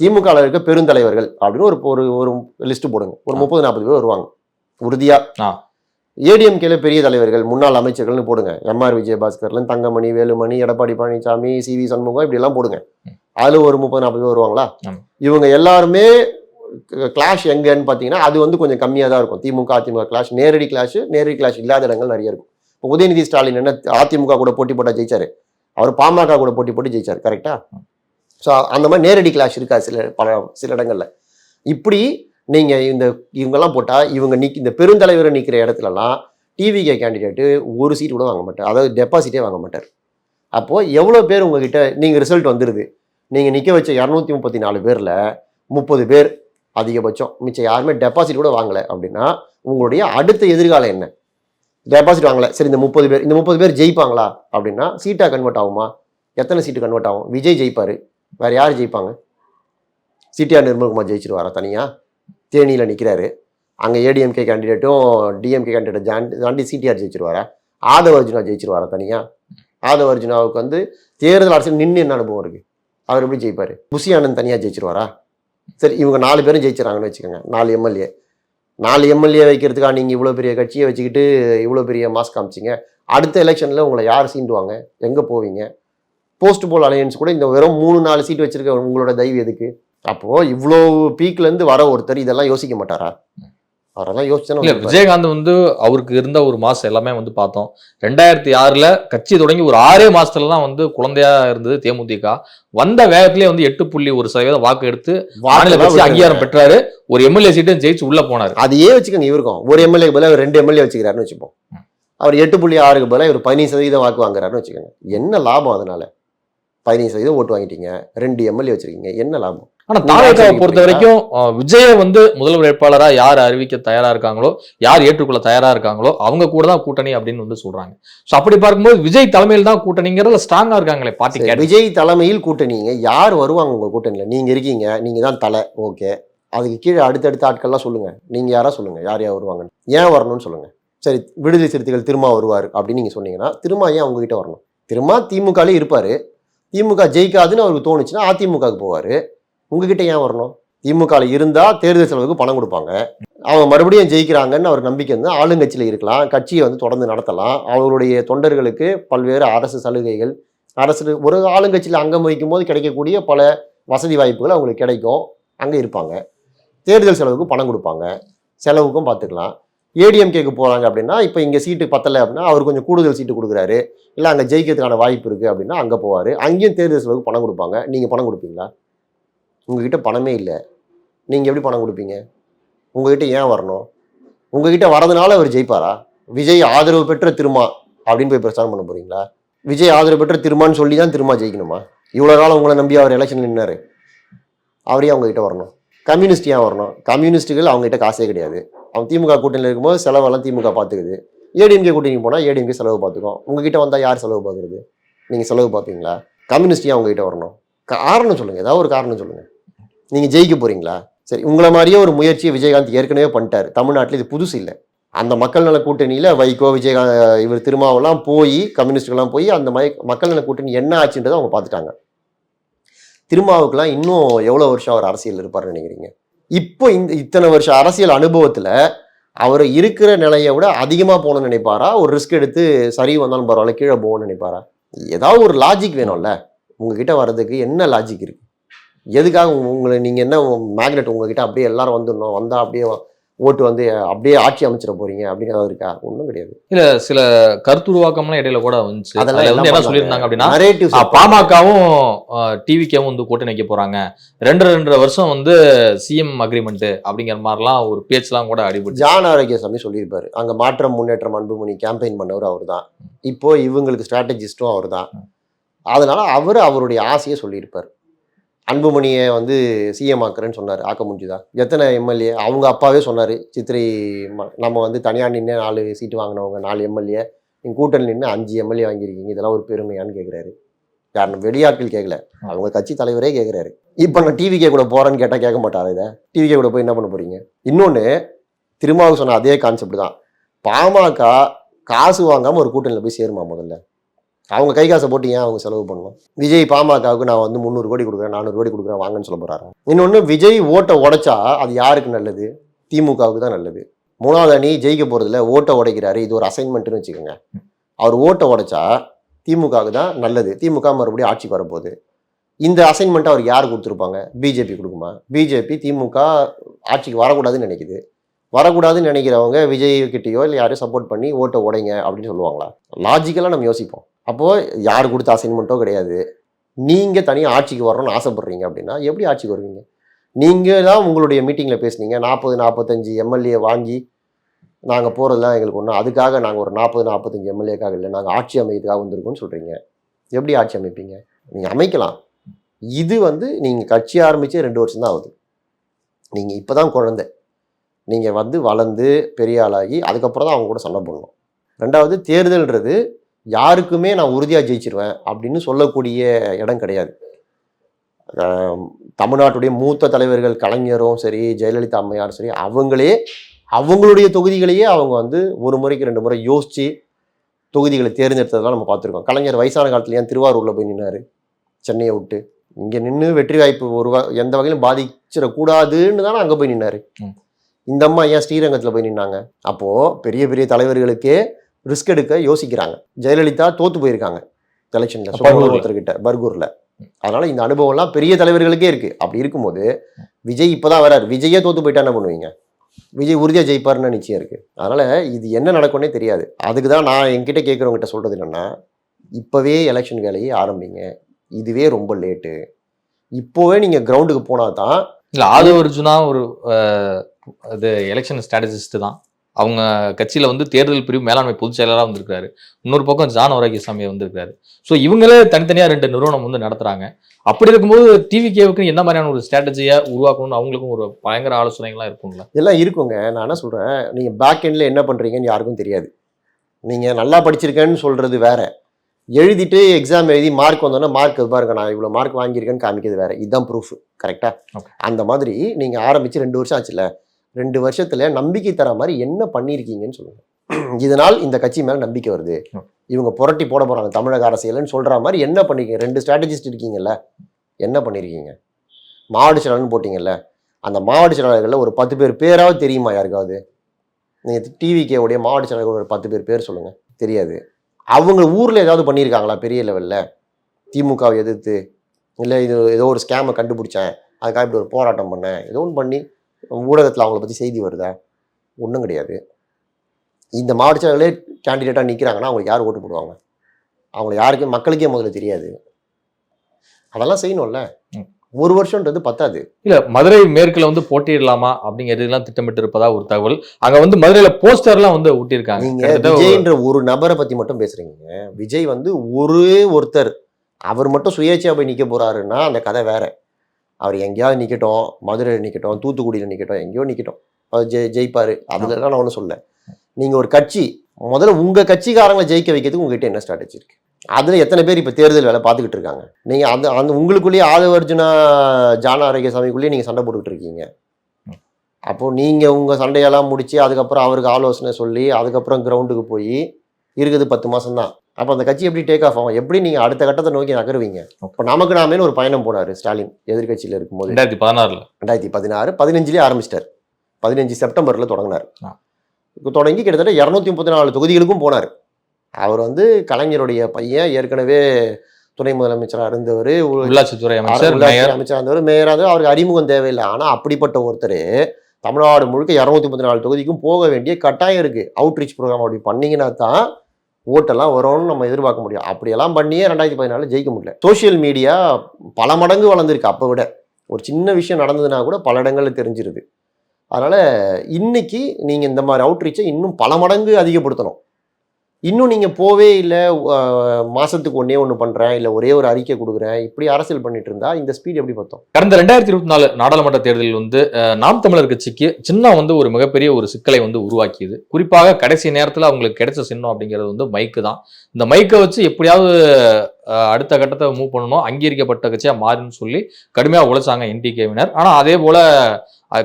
திமுக ல இருக்க பெருந்தலைவர்கள் அப்படின்னு ஒரு ஒரு ஒரு லிஸ்ட் போடுங்க. ஒரு. முப்பது நாற்பது பேர் வருவாங்க. உறுதியா? ஆ. ஏடிஎம்கேல பெரிய தலைவர்கள் முன்னாள் அமைச்சர்கள்னு போடுங்க. எம்ஆர் விஜயபாஸ்கர்ல தங்கமணி வேலுமணி எடப்பாடி பழனிசாமி சி வி சண்முகம் இப்படி எல்லாம் போடுங்க அதுல ஒரு முப்பது நாற்பது பேர் வருவாங்களா. இவங்க எல்லாருமே கிளாஷ் எங்கன்னு பார்த்தீங்கன்னா அது வந்து கொஞ்சம் கம்மியாக தான் இருக்கும். திமுக அதிமுக கிளாஷ் நேரடி கிளாஷ் நேரடி கிளாஷ் இல்லாத இடங்கள் நிறைய இருக்கும். இப்போ உதயநிதி ஸ்டாலின் என்ன அதிமுக கூட போட்டி போட்டா ஜெயிச்சாரு. அவர் பாமக கூட போட்டி போட்டு ஜெயிச்சாரு கரெக்டா ஸோ அந்த மாதிரி நேரடி கிளாஷ் இருக்கா சில பல சில இடங்கள்ல. இப்படி நீங்கள் இந்த இவங்கெல்லாம் போட்டால் இவங்க நிக் இந்த பெருந்தலைவரை நிற்கிற இடத்துலலாம் டிவிகே கேண்டிடேட்டு ஒரு சீட் கூட வாங்க மாட்டார். அதாவது டெபாசிட்டே வாங்க மாட்டார். அப்போது எவ்வளோ பேர் உங்ககிட்ட நீங்கள் ரிசல்ட் வந்துடுது நீங்கள் நிற்க வச்ச இரநூத்தி முப்பத்தி நாலு பேரில் முப்பது பேர் அதிகபட்சம். மிச்சம் யாருமே டெபாசிட் கூட வாங்கலை அப்படின்னா உங்களுடைய அடுத்த எதிர்காலம் என்ன? டெபாசிட் வாங்கலை. சரி இந்த முப்பது பேர் இந்த முப்பது பேர் ஜெயிப்பாங்களா அப்படின்னா சீட்டாக கன்வெர்ட் ஆகுமா? எத்தனை சீட்டு கன்வெர்ட் ஆகும்? விஜய் ஜெயிப்பார். வேறு யார் ஜெயிப்பாங்க? சிடிஆர் நிர்மல்குமார் ஜெயிச்சிருவாரா தனியாக தேனியில் நிற்கிறாரு அங்கே ஏடிஎம்கே கேண்டிடேட்டும் டிஎம்கே கேண்டிடேட் ஜாண்டி தாண்டி சிடிஆர் ஜெயிச்சிருவாரா? ஆதவ அர்ஜுனா ஜெயிச்சிருவாரா தனியாக ஆதவ அர்ஜுனாவுக்கு வந்து தேர்தல் அரசியல் நின்று என்ன அனுபவம் இருக்குது அவர் எப்படி ஜெயிப்பார்? புசி ஆனந்த் தனியாக ஜெயிச்சிருவாரா? சரி இவங்க நாலு பேரும் ஜெயிச்சிடறாங்கன்னு வச்சுக்கோங்க நாலு எம்எல்ஏ நாலு எம்எல்ஏ வைக்கிறதுக்காக நீங்கள் இவ்வளோ பெரிய கட்சியை வச்சுக்கிட்டு இவ்வளோ பெரிய மாஸ் காமிச்சிங்க. அடுத்த எலெக்ஷனில் உங்களை யார் சீண்டுவாங்க எங்கே போவீங்க? போஸ்ட் போல் அலையன்ஸ் கூட இந்த வெறும் மூணு நாலு சீட் வச்சுருக்க உங்களோட தயவு எதுக்கு? அப்போ இவ்வளோ பீக்ல இருந்து வர ஒருத்தர் இதெல்லாம் யோசிக்க மாட்டாரா? அவரெல்லாம் இல்ல யோசிச்சா விஜயகாந்த் வந்து அவருக்கு இருந்த ஒரு மாசம் எல்லாமே வந்து பார்த்தோம். ரெண்டாயிரத்தி ஆறுல கட்சி தொடங்கி ஒரு ஆறே மாசத்துல தான் வந்து குழந்தையா இருந்தது தேமுதிக. வந்த வேகத்திலே வந்து எட்டு புள்ளி ஒரு சதவீதம் வாக்கு எடுத்து மாநில கட்சி அங்கீகாரம் பெற்றாரு. ஒரு எம்எல்ஏ சீட்டும் ஜெயிச்சு உள்ள போனாரு. அதையே வச்சுக்கோங்க இவருக்கும். ஒரு எம்எல்ஏ பதிலாக ரெண்டு எம்எல்ஏ வச்சுக்கிறாருன்னு வச்சுப்போம். அவர் எட்டு புள்ளி ஆறுக்கு பதிலாக இவர் பதினஞ்சு சதவீதம் வாக்கு வாங்குறாருன்னு வச்சுக்கோங்க. என்ன லாபம் அதனால? பதினஞ்சு சதவீதம் ஓட்டு வாங்கிட்டீங்க. ரெண்டு எம்எல்ஏ வச்சிருக்கீங்க. என்ன லாபம்? ஆனா ஆட்சி பொறுத்த வரைக்கும் விஜய வந்து முதல்வர் வேட்பாளரா யார் அறிவிக்க தயாரா இருக்காங்களோ யார் ஏற்றுக்கொள்ள தயாரா இருக்காங்களோ அவங்க கூட தான் கூட்டணி அப்படின்னு வந்து சொல்றாங்க. சோ அப்படி பார்க்கும்போது விஜய் தலைமையில் தான் கூட்டணிங்கிறதுல ஸ்ட்ராங்கா இருக்காங்களே கேட்டு விஜய் தலைமையில் கூட்டணிங்க. யார் வருவாங்க உங்க கூட்டணியில? நீங்க இருக்கீங்க நீங்க தான் தலை. ஓகே. அதுக்கு கீழே அடுத்தடுத்த ஆட்கள்லாம் சொல்லுங்க. நீங்க யாரா சொல்லுங்க? யார் யார் வருவாங்கன்னு ஏன் வரணும்னு சொல்லுங்க. சரி விடுதலை சிறுத்தைகள் திரும்ப வருவார் அப்படின்னு நீங்க சொன்னீங்கன்னா திரும்ப ஏன் உங்ககிட்ட வரணும்? திரும்ப திமுகலே இருப்பாரு. திமுக ஜெயிக்காதுன்னு அவருக்கு தோணுச்சுன்னா அதிமுகவுக்கு போவாரு. உங்ககிட்ட ஏன் வரணும்? திமுகவில் இருந்தால் தேர்தல் செலவுக்கு பணம் கொடுப்பாங்க. அவங்க மறுபடியும் ஜெயிக்கிறாங்கன்னு அவர் நம்பிக்கை இருந்தால் ஆளுங்கட்சியில் இருக்கலாம் கட்சியை வந்து தொடர்ந்து நடத்தலாம். அவர்களுடைய தொண்டர்களுக்கு பல்வேறு அரசு சலுகைகள் அரசு ஒரு ஆளுங்கட்சியில் அங்கம் வகிக்கும் போது கிடைக்கக்கூடிய பல வசதி வாய்ப்புகள் அவங்களுக்கு கிடைக்கும். அங்கே இருப்பாங்க. தேர்தல் செலவுக்கு பணம் கொடுப்பாங்க. செலவுக்கும் பார்த்துக்கலாம் ஏடிஎம்கேக்கு போகிறாங்க அப்படின்னா இப்போ இங்கே சீட்டு பத்தலை அப்படின்னா அவர் கொஞ்சம் கூடுதல் சீட்டு கொடுக்குறாரு. இல்லை அங்கே ஜெயிக்கிறதுக்கான வாய்ப்பு இருக்குது அப்படின்னா அங்கே போவார். அங்கேயும் தேர்தல் செலவுக்கு பணம் கொடுப்பாங்க. நீங்கள் பணம் கொடுப்பீங்களா? உங்ககிட்ட பணமே இல்லை. நீங்கள் எப்படி பணம் கொடுப்பீங்க? உங்ககிட்ட ஏன் வரணும்? உங்ககிட்ட வரதுனால அவர் ஜெயிப்பாரா? விஜய் ஆதரவு பெற்ற திருமா அப்படின்னு போய் பிரச்சாரம் பண்ண போறீங்களா? விஜய் ஆதரவு பெற்ற திருமான்னு சொல்லி தான் திருமா ஜெயிக்கணுமா? இவ்வளோ நாள் உங்களை நம்பி அவர் எலெக்ஷன் நின்னாரு. அவரே அவங்ககிட்ட வரணும். கம்யூனிஸ்ட் ஏன் வரணும்? கம்யூனிஸ்ட்டுகள் அவங்ககிட்ட காசே கிடையாது. அவன் திமுக கூட்டணியில் இருக்கும்போது செலவெல்லாம் திமுக பார்த்துக்குது. ஏடிஎம்கே கூட்டணிக்கு போனால் ஏடிஎம்கே செலவு பார்த்துக்கும். உங்ககிட்ட வந்தால் யார் செலவு பார்க்குறது? நீங்கள் செலவு பார்ப்பீங்களா? கம்யூனிஸ்ட் ஏன் உங்ககிட்ட வரணும்? காரணம் சொல்லுங்கள் ஏதாவது ஒரு காரணம் சொல்லுங்கள் நீங்கள் ஜெயிக்க போகிறீங்களா சரி உங்களை மாதிரியே ஒரு முயற்சியை விஜயகாந்த் ஏற்கனவே பண்ணிட்டார். தமிழ்நாட்டில் இது புதுசு இல்லை. அந்த மக்கள் நல கூட்டணியில் வைகோ விஜயகாந்த் இவர் திருமாவெல்லாம் போய் கம்யூனிஸ்டுக்கெல்லாம் போய் அந்த மய மக்கள் நல கூட்டணி என்ன ஆச்சுன்றதை அவங்க பார்த்துட்டாங்க. திருமாவுக்கெல்லாம் இன்னும் எவ்வளோ வருஷம் அவர் அரசியல் இருப்பார்னு நினைக்கிறீங்க? இப்போ இந்த இத்தனை வருஷம் அரசியல் அனுபவத்தில் அவர் இருக்கிற நிலையை விட அதிகமாக போகணும்னு நினைப்பாரா? ஒரு ரிஸ்க் எடுத்து சரி வந்தாலும் பரவாயில்ல கீழே போகணும்னு நினைப்பாரா? ஏதாவது ஒரு லாஜிக் வேணும்ல. உங்ககிட்ட வர்றதுக்கு என்ன லாஜிக் இருக்குது எதுக்காக உங்க- உங்களை நீங்கள் என்ன மேக்னெட் உங்ககிட்ட அப்படியே எல்லாரும் வந்துடணும் வந்தால் அப்படியே ஓட்டு வந்து அப்படியே ஆட்சி அமைச்சிட போறீங்க அப்படிங்கிறது இருக்கா? ஒன்றும் கிடையாது. இல்ல சில கருத்துருவாக்கம்லாம் இடையில கூட வந்துச்சு. அதெல்லாம் வந்து என்ன? சொல்லியிருந்தாங்க அப்படின்னா பாமகவும் டிவிக்கேவும் வந்து கூட்டணி வைக்க போறாங்க. ரெண்டு ரெண்டரை வருஷம் வந்து சிஎம் அக்ரிமெண்ட் அப்படிங்கிற மாதிரிலாம் ஒரு பேச்செல்லாம் கூட அடிபட்டு ஜான் ஆரோக்கியசாமி சொல்லியிருப்பாரு. அங்க மாற்றம் முன்னேற்றம் அன்புமணி கேம்பெயின் பண்ணவர் அவர் தான் இப்போ இவங்களுக்கு ஸ்ட்ராட்டஜிஸ்டும் அவர் தான் அதனால அவர் அவருடைய ஆசையை சொல்லியிருப்பார். அன்புமணியை வந்து சிஎம் ஆக்குறேன்னு சொன்னார் ஆக்க முடிஞ்சுதா எத்தனை எம்எல்ஏ அவங்க அப்பாவே சொன்னார் சித்திரை ம- நம்ம வந்து தனியார் நின்று நாலு சீட்டு வாங்கினவங்க நாலு எம்எல்ஏ நீங்கள் கூட்டணி நின்று அஞ்சு எம்எல்ஏ வாங்கியிருக்கீங்க இதெல்லாம் ஒரு பெருமையான்னு கேட்குறாரு யாரும் வெளியாட்கள் கேட்கல அவங்க கட்சி தலைவரே கேட்குறாரு இப்போ நான் டிவிக்கே கூட போகிறேன்னு கேட்டால் கேட்க மாட்டார் இதை? டிவிக்கே கூட போய் என்ன பண்ண போகிறீங்க இன்னொன்று திருமாவுக்கு சொன்ன அதே கான்செப்ட் தான். பாமக காசு வாங்காமல் ஒரு கூட்டணியில் போய் சேருமா முதல்ல? அவங்க கை காசை போட்டு ஏன் அவங்க செலவு பண்ணணும் விஜய் பாமகவுக்கு நான் வந்து முந்நூறு கோடி கொடுக்குறேன் நானூறு கோடி கொடுக்குறேன் வாங்கன்னு சொல்ல போகிறாரு இன்னொன்று விஜய் ஓட்டை உடைச்சா அது யாருக்கு நல்லது? திமுகவுக்கு தான் நல்லது. மூணாவது அணி ஜெயிக்க போகிறதுல ஓட்டை உடைக்கிறாரு இது ஒரு அசைன்மெண்ட்டுன்னு வச்சுக்கோங்க. அவர் ஓட்டை உடைச்சா திமுகவுக்கு தான் நல்லது. திமுக மறுபடியும் ஆட்சிக்கு வரப்போகுது. இந்த அசைன்மெண்ட்டை அவருக்கு யார் கொடுத்துருப்பாங்க? பிஜேபி கொடுக்குமா? பிஜேபி திமுக ஆட்சிக்கு வரக்கூடாதுன்னு நினைக்குது. வரக்கூடாதுன்னு நினைக்கிறவங்க விஜய் கிட்டேயோ இல்லை யாரையும் சப்போர்ட் பண்ணி ஓட்டை உடைங்க அப்படின்னு சொல்லுவாங்களா? லாஜிக்கலாக நம்ம யோசிப்போம். அப்போது யார் கொடுத்த அசைன்மெண்ட்டோ கிடையாது. நீங்கள் தனியாக ஆட்சிக்கு வரணும்னு ஆசைப்பட்றீங்க அப்படின்னா எப்படி ஆட்சிக்கு வருவீங்க? நீங்கள் தான் உங்களுடைய மீட்டிங்கில் பேசுனீங்க. நாற்பது நாற்பத்தஞ்சு எம்எல்ஏ வாங்கி நாங்கள் போகிறதுலாம் எங்களுக்கு ஒன்று அதுக்காக நாங்கள் ஒரு நாற்பது நாற்பத்தஞ்சு எம்எல்ஏக்காக இல்லை நாங்கள் ஆட்சி அமைக்கிறதுக்காக வந்திருக்கோம்னு சொல்கிறீங்க எப்படி ஆட்சி அமைப்பீங்க? நீங்கள் அமைக்கலாம். இது வந்து நீங்கள் கட்சி ஆரம்பித்து ரெண்டு வருஷம் தான் ஆகுது. நீங்கள் இப்போ தான் குழந்தை. நீங்கள் வந்து வளர்ந்து பெரிய ஆளாகி அதுக்கப்புறம் தான் அவங்க கூட சண்டை போடணும். ரெண்டாவது தேர்தல்ன்றது யாருக்குமே நான் உறுதியாக ஜெயிச்சிருவேன் அப்படின்னு சொல்லக்கூடிய இடம் கிடையாது. தமிழ்நாட்டுடைய மூத்த தலைவர்கள் கலைஞரும் சரி ஜெயலலிதா அம்மையாரும் சரி அவங்களே அவங்களுடைய தொகுதிகளையே அவங்க வந்து ஒரு முறைக்கு ரெண்டு முறை யோசித்து தொகுதிகளை தேர்ந்தெடுத்ததெல்லாம் நம்ம பார்த்துருக்கோம். கலைஞர் வயசான காலத்துல ஏன் திருவாரூரில் போய் நின்னாரு? சென்னையை விட்டு. இங்கே நின்று வெற்றி வாய்ப்பு ஒரு எந்த வகையிலும் பாதிச்சிடக்கூடாதுன்னு தானே அங்கே போய் நின்னாரு. இந்த அம்மா ஏன் ஸ்ரீரங்கத்தில் போய் நின்னாங்க? அப்போது பெரிய பெரிய தலைவர்களுக்கே ரிஸ்க் எடுக்க யோசிக்கிறாங்க. ஜெயலலிதா தோத்து போயிருக்காங்க. எலெக்ஷனில். ஒருத்தர்கிட்ட பர்கூரில். அதனால இந்த அனுபவம்லாம் பெரிய தலைவர்களுக்கே இருக்கு. அப்படி இருக்கும்போது விஜய் இப்பதான் வராரு. விஜயே தோத்து போயிட்டா என்ன பண்ணுவீங்க? விஜய் உறுதியா ஜெயிப்பாருன்னு நிச்சயம் இருக்கு. அதனால இது என்ன நடக்கும்னே தெரியாது. அதுக்கு தான் நான் என்கிட்ட கேட்குறவங்ககிட்ட சொல்றது என்னன்னா இப்பவே எலெக்ஷன் வேலையை ஆரம்பிங்க. இதுவே ரொம்ப லேட்டு இப்போவே நீங்க கிரவுண்டுக்கு போனா தான் இல்ல ஆதவ அர்ஜுனா ஒரு இது எலெக்ஷன் ஸ்ட்ராட்டஜிஸ்ட் தான். அவங்க கட்சியில வந்து தேர்தல் பிரிவு மேலாண்மை பொதுச் செயலராக வந்திருக்காரு இன்னொரு பக்கம் ஜான் ஆரோக்கியசாமி வந்திருக்காரு ஸோ இவங்களே தனித்தனியா ரெண்டு நிறுவனம் வந்து நடத்துறாங்க. அப்படி இருக்கும்போது டிவிகேவுக்கு என்ன மாதிரியான ஒரு ஸ்ட்ராட்டஜியை உருவாக்கணும்னு அவங்களுக்கும் ஒரு பயங்கர ஆலோசனைகள்லாம் இருக்கும்ல? எல்லாம் இருக்குங்க. நான் என்ன சொல்றேன்? நீங்க பேக் எண்ட்ல என்ன பண்றீங்கன்னு யாருக்கும் தெரியாது. நீங்க நல்லா படிச்சிருக்கேன்னு சொல்றது வேற. எழுதிட்டு எக்ஸாம் எழுதி மார்க் வந்தோன்னா மார்க் பாருங்க நான் இவ்வளோ மார்க் வாங்கியிருக்கேன்னு காமிக்கிறது வேற. இதுதான் ப்ரூஃப் கரெக்டா Okay. அந்த மாதிரி நீங்க ஆரம்பிச்சு ரெண்டு வருஷம் ஆச்சுல ரெண்டு வருஷத்துல நம்பிக்கை தர மாதிரி என்ன பண்ணியிருக்கீங்கன்னு சொல்லுங்க. இதனால் இந்த கட்சி மேல நம்பிக்கை வருது. இவங்க புரட்டி போட போறாங்க தமிழக அரசியல்னு சொல்ற மாதிரி என்ன பண்ணிருக்கீங்க ரெண்டு ஸ்ட்ராட்டஜிஸ்ட் இருக்கீங்கல்ல என்ன பண்ணியிருக்கீங்க மாவட்ட செயலாளர்னு போட்டீங்கல்ல அந்த மாவட்ட செயலாளர்களில் ஒரு பத்து பேர் பேராவது தெரியுமா யாருக்காவது? நீங்கள் டிவிகே உடைய மாவட்ட செயலாளர்கள் ஒரு பத்து பேர் பேர் சொல்லுங்கள் தெரியாது. அவங்க ஊரில் ஏதாவது பண்ணியிருக்காங்களா பெரிய லெவலில்? திமுகவை எதிர்த்து இல்லை இது ஏதோ ஒரு ஸ்கேமை கண்டுபிடிச்சேன் அதுக்காக இப்படி ஒரு போராட்டம் பண்ணேன் ஏதோ ஒன்று பண்ணி ஊடகத்தில் அவங்கள பற்றி செய்தி வருதா? ஒன்றும் கிடையாது. இந்த மாவட்ட செயலாளர்களே கேண்டிடேட்டாக நிற்கிறாங்கன்னா அவங்களுக்கு யார் ஓட்டு போடுவாங்க? அவங்கள யாருக்கும் மக்களுக்கே முதல்ல தெரியாது. அதெல்லாம் செய்யணும்ல. ஒரு வருஷன்றது பத்தாது. இல்ல மதுரை மேற்குல வந்து போட்டியிடலாமா அப்படிங்கிறதுலாம் திட்டமிட்டு இருப்பதா ஒரு தகவல். அங்க வந்து மதுரையில போஸ்டர்லாம் வந்து ஒட்டியிருக்காங்க நீங்க விஜய்ன்ற ஒரு நபரை பத்தி மட்டும் பேசுறீங்க. விஜய் வந்து ஒரே ஒருத்தர். அவர் மட்டும் சுயேட்சையா போய் நிக்க போறாருன்னா அந்த கதை வேற. அவர் எங்கேயாவது நிற்கட்டும் மதுரையில் நிற்கட்டும் தூத்துக்குடியில் நிற்கட்டும் எங்கேயோ நிற்கட்டும் அவர் ஜெய் ஜெயிப்பார். அதுக்காக நான் ஒன்றும் சொல்ல நீங்கள் ஒரு கட்சி முதல்ல உங்கள் கட்சிக்காரங்களை ஜெயிக்க வைக்கிறதுக்கு உங்ககிட்ட என்ன ஸ்ட்ராட்டஜி இருக்குது அதில் எத்தனை பேர் இப்போ தேர்தல் வேலை பார்த்துக்கிட்டு இருக்காங்க? நீங்கள் அந்த அந்த உங்களுக்குள்ளேயே ஆதவ அர்ஜுனா ஜான ஆரோக்கியசாமிக்குள்ளேயே நீங்கள் சண்டை போட்டுக்கிட்டு இருக்கீங்க. அப்போது நீங்கள் உங்கள் சண்டையெல்லாம் முடித்து அதுக்கப்புறம் அவருக்கு ஆலோசனை சொல்லி அதுக்கப்புறம் கிரவுண்டுக்கு போய் இருக்குது பத்து மாதம்தான் அப்போ அந்த கட்சி எப்படி டேக் ஆஃப் ஆகும்? எப்படி நீங்க அடுத்த கட்டத்தை நோக்கி நகருவீங்க? இப்போ நமக்கு நாமேன்னு ஒரு பயணம் போனாரு ஸ்டாலின் எதிர்க்கட்சியில் இருக்கும்போது. ரெண்டாயிரத்தி பதினாறுல. ரெண்டாயிரத்தி பதினாறு பதினஞ்சுலேயே ஆரம்பிச்சிட்டார். பதினஞ்சு செப்டம்பர்ல தொடங்கினார். தொடங்கி கிட்டத்தட்ட இரநூத்தி முப்பத்தி நாலு தொகுதிகளுக்கும் போனார். அவர் வந்து கலைஞருடைய பையன் ஏற்கனவே துணை முதலமைச்சராக இருந்தவர் உள்ளாட்சித்துறை அமைச்சர் அமைச்சராக இருந்தவர் மேயராக இருந்தவர். அவருக்கு அறிமுகம் தேவையில்லை. ஆனா அப்படிப்பட்ட ஒருத்தர் தமிழ்நாடு முழுக்க இரநூத்தி முப்பத்தி நாலு தொகுதிக்கும் போக வேண்டிய கட்டாயம் இருக்கு. அவுட்ரீச் ப்ரோக்ராம் அப்படி பண்ணீங்கன்னா தான் ஓட்டெல்லாம் வரும்னு நம்ம எதிர்பார்க்க முடியும். அப்படியெல்லாம் பண்ணியே ரெண்டாயிரத்தி பதினாலில் ஜெயிக்க முடியல. சோஷியல் மீடியா பல மடங்கு வளர்ந்துருக்கு அப்போ விட. ஒரு சின்ன விஷயம் நடந்ததுன்னா கூட பல இடங்கள்ல தெரிஞ்சிருது. அதனால் இன்னைக்கு நீங்கள் இந்த மாதிரி அவுட்ரீச்சை இன்னும் பல மடங்கு அதிகப்படுத்தணும். இன்னும் நீங்கள் போவே இல்லை மாதத்துக்கு ஒன்னே ஒன்று பண்ணுறேன் இல்லை ஒரே ஒரு அறிக்கை கொடுக்குறேன் இப்படி அரசியல் பண்ணிட்டு இருந்தா இந்த ஸ்பீட் எப்படி பார்த்தோம்? கடந்த ரெண்டாயிரத்தி இருபத்தி நாலு நாடாளுமன்ற தேர்தலில் வந்து நாம் தமிழர் கட்சிக்கு சின்னம் வந்து ஒரு மிகப்பெரிய ஒரு சிக்கலை வந்து உருவாக்கியது. குறிப்பாக கடைசி நேரத்தில் அவங்களுக்கு கிடைச்ச சின்னம் அப்படிங்கிறது வந்து மைக்கு தான். இந்த மைக்கை வச்சு எப்படியாவது அடுத்த கட்டத்தை மூவ் பண்ணணும் அங்கீகரிக்கப்பட்ட கட்சியாக மாறுன்னு சொல்லி கடுமையாக உழைச்சாங்க என்டிகேவினர் ஆனால் அதே போல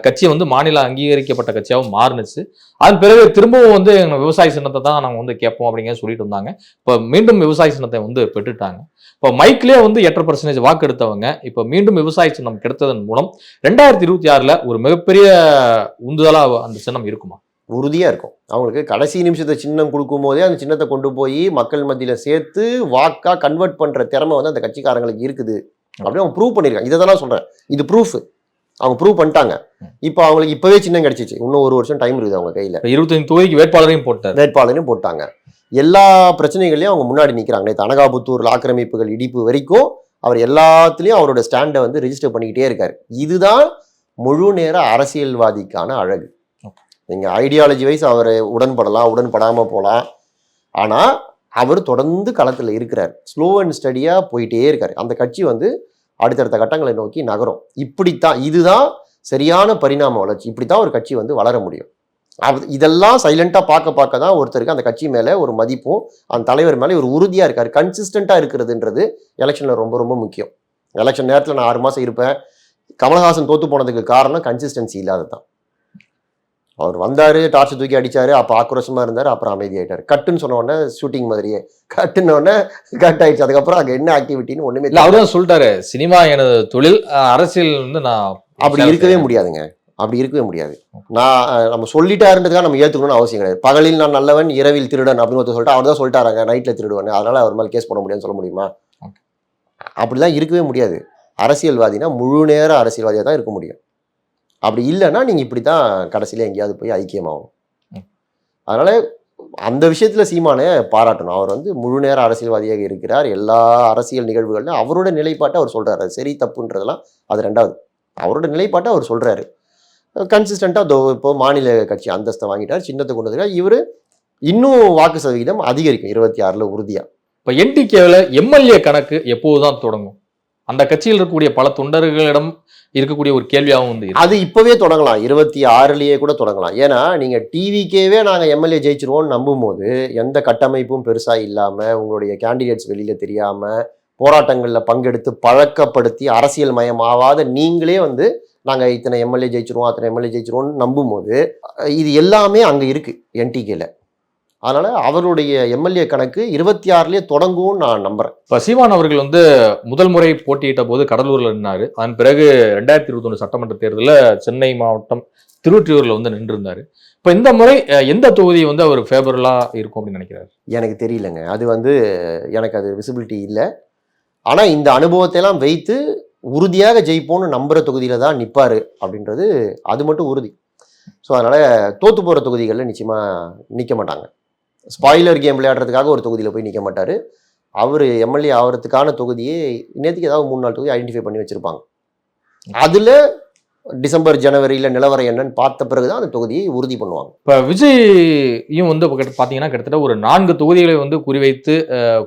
கட்சி வந்து மாநில அங்கீகரிக்கப்பட்ட கட்சியாகவும் மாறுனுச்சு. அதன் பிறகு திரும்பவும் வந்து எங்கள் விவசாய சின்னத்தை தான் நாங்கள் வந்து கேட்போம் அப்படிங்கிற சொல்லிட்டு இருந்தாங்க. இப்போ மீண்டும் விவசாய சின்னத்தை வந்து பெற்றுட்டாங்க. இப்போ மைக்லேயே வந்து எட்டரை பர்சன்டேஜ் வாக்கு எடுத்தவங்க இப்போ மீண்டும் விவசாய சின்னம் கிடைத்ததன் மூலம் ரெண்டாயிரத்தி இருபத்தி ஆறில் ஒரு மிகப்பெரிய உந்துதலாக அந்த சின்னம் இருக்குமா? உறுதியாக இருக்கும். அவங்களுக்கு கடைசி நிமிஷத்தை சின்னம் கொடுக்கும் போதே அந்த சின்னத்தை கொண்டு போய் மக்கள் மத்தியில் சேர்த்து வாக்காக கன்வெர்ட் பண்ணுற திறமை வந்து அந்த கட்சிக்காரங்களுக்கு இருக்குது. அப்படின்னு அவங்க ப்ரூவ் பண்ணியிருக்காங்க இதை தான் நான் இது ப்ரூஃப் அவங்க ப்ரூவ் பண்ணிட்டாங்க. இப்போ அவங்களுக்கு இப்பவே சின்னம் கிடைச்சிச்சு. இன்னும் ஒரு வருஷம் டைம் இருக்குது அவங்க கையில. இருபத்தஞ்சு தொகுதிக்கு வேட்பாளரையும் போட்டார். வேட்பாளரையும் போட்டாங்க. எல்லா பிரச்சனைகளையும் அவங்க முன்னாடி நிற்கிறாங்க நேற்று அனகாபுத்தூர் ஆக்கிரமிப்புகள் இடிப்பு வரைக்கும் அவர் எல்லாத்துலேயும் அவரோட ஸ்டாண்டை வந்து ரெஜிஸ்டர் பண்ணிக்கிட்டே இருக்காரு. இதுதான் முழு நேர அரசியல்வாதிக்கான அழகு. நீங்கள் ஐடியாலஜி வைஸ் அவர் உடன்படலாம் உடன்படாமல் போகலாம் ஆனால் அவர் தொடர்ந்து களத்தில் இருக்கிறார். ஸ்லோ அண்ட் ஸ்டடியாக போயிட்டே இருக்கார். அந்த கட்சி வந்து அடுத்தடுத்த கட்டங்களை நோக்கி நகரும். இப்படித்தான் இதுதான் சரியான பரிணாம வளர்ச்சி. இப்படித்தான் ஒரு கட்சி வந்து வளர முடியும். அது இதெல்லாம் சைலண்டாக பார்க்க பார்க்க தான் ஒருத்தருக்கு அந்த கட்சி மேலே ஒரு மதிப்பும் அந்த தலைவர் மேலே ஒரு உறுதியாக இருக்கார். கன்சிஸ்டண்ட்டாக இருக்கிறதுன்றது எலெக்ஷனில் ரொம்ப ரொம்ப முக்கியம். எலெக்ஷன் நேரத்தில் நான் ஆறு மாதம் இருப்பேன். கமல்ஹாசன் தோத்து போனதுக்கு காரணம் கன்சிஸ்டன்சி இல்லாதது தான் அவர் வந்தார் டார்ச் தூக்கி அடிச்சாரு அப்போ ஆக்ரோஷமாக இருந்தார் அப்புறம் அமைதியாயிட்டார். கட்டுன்னு சொன்ன உடனே ஷூட்டிங் மாதிரியே. கட்டுன உடனே கட் ஆயிடுச்சு. அதுக்கப்புறம் அங்கே என்ன ஆக்டிவிட்டின்னு ஒன்றுமே இல்ல அவர்தான் சொல்லிட்டாரு சினிமா எனது தொழில் அரசியல் வந்து நான் அப்படி இருக்கவே முடியாதுங்க. அப்படி இருக்கவே முடியாது. நான் நம்ம சொல்லிட்டாருன்றதுக்காக நம்ம ஏத்துக்கணும்னு அவசியம் கிடையாது. பகலில் நான் நல்லவன் இரவில் திருடன் அப்படின்னு சொல்லிட்டு அவர் தான் சொல்லிட்டாராங்க நைட்ல திருடுவேன் அதனால அவர் மேலே கேஸ் போட முடியாதுன்னு சொல்ல முடியுமா. அப்படிலாம் இருக்கவே முடியாது. அரசியல்வாதினா முழு நேர அரசியல்வாதியாக தான் இருக்க முடியும். அப்படி இல்லைன்னா நீங்க இப்படி தான் கடைசியில எங்கேயாவது போய் ஐக்கியமாகும். அதனால அந்த விஷயத்துல சீமானை பாராட்டணும். அவர் வந்து முழு நேர அரசியல்வாதியாக இருக்கிறார். எல்லா அரசியல் நிகழ்வுகள்லையும் அவரோட நிலைப்பாட்டை அவர் சொல்றாரு. அது சரி தப்புன்றதெல்லாம் அது ரெண்டாவது. அவரோட நிலைப்பாட்டை அவர் சொல்றாரு. கன்சிஸ்டண்ட்டாக இப்போ மாநில கட்சி அந்தஸ்தை வாங்கிட்டார் சின்னத்தை கொண்டு வந்திருக்கார் இவர் இன்னும் வாக்கு சதவீதம் அதிகரிக்கும். இருபத்தி ஆறில் உறுதியாக இப்ப என்டிகேவில் எம்எல்ஏ கணக்கு எப்போதுதான் தொடங்கும்? அந்த கட்சியில் இருக்கக்கூடிய பல தொண்டர்களிடம் இருக்கக்கூடிய ஒரு கேள்வியாகவும் வந்து அது இப்போவே தொடங்கலாம். இருபத்தி ஆறுலேயே கூட தொடங்கலாம். ஏன்னா நீங்கள் டிவிக்கேவே நாங்கள் எம்எல்ஏ ஜெயிச்சிருவோம்னு நம்பும் போது எந்த கட்டமைப்பும் பெருசாக இல்லாமல் உங்களுடைய கேண்டிடேட்ஸ் வெளியில் தெரியாமல் போராட்டங்களில் பங்கெடுத்து பழக்கப்படுத்தி அரசியல் மயமாவாத நீங்களே வந்து நாங்கள் இத்தனை எம்எல்ஏ ஜெயிச்சிருவோம் அத்தனை எம்எல்ஏ ஜெயிச்சிருவோம்னு நம்பும் போது இது எல்லாமே அங்கே இருக்குது என்டிகேல அதனால் அவருடைய எம்எல்ஏ கணக்கு இருபத்தி ஆறுலேயே தொடங்கும்னு நான் நம்புகிறேன் இப்ப சீமான் அவர்கள் வந்து முதல் முறை போட்டியிட்ட போது கடலூர்ல நின்னாரு. அதன் பிறகு ரெண்டாயிரத்தி இருபத்தி சட்டமன்ற தேர்தலில் சென்னை மாவட்டம் திருவொற்றியூர்ல வந்து நின்றிருந்தாரு. இப்ப இந்த முறை எந்த தொகுதி வந்து அவர் ஃபேவரலா இருக்கும் அப்படின்னு நினைக்கிறாரு? எனக்கு தெரியலங்க. அது வந்து எனக்கு அது விசிபிலிட்டி இல்லை. ஆனால் இந்த அனுபவத்தை எல்லாம் வைத்து உறுதியாக ஜெயிப்போம்னு நம்புற தொகுதியில தான் நிற்பாரு அப்படின்றது அது மட்டும் உறுதி. ஸோ அதனால தோத்து போகிற தொகுதிகளில் நிச்சயமாக நிற்க மாட்டாங்க. ஸ்பாய்லர் கேம் விளையாடுறதுக்காக ஒரு தொகுதியில் போய் நிற்க மாட்டார். அவர் எம்எல்ஏ ஆகிறதுக்கான தொகுதியை நேற்றுக்கு ஏதாவது மூணு நாள் தொகுதி ஐடென்டிஃபை பண்ணி வச்சுருப்பாங்க. அதில் டிசம்பர் ஜனவரியில் நிலவரம் என்னன்னு பார்த்த பிறகு தான் அந்த தொகுதியை உறுதி பண்ணுவாங்க. இப்ப விஜயும் வந்து இப்போ கிட்ட- பார்த்தீங்கன்னா கிட்டத்தட்ட ஒரு நான்கு தொகுதிகளை வந்து குறிவைத்து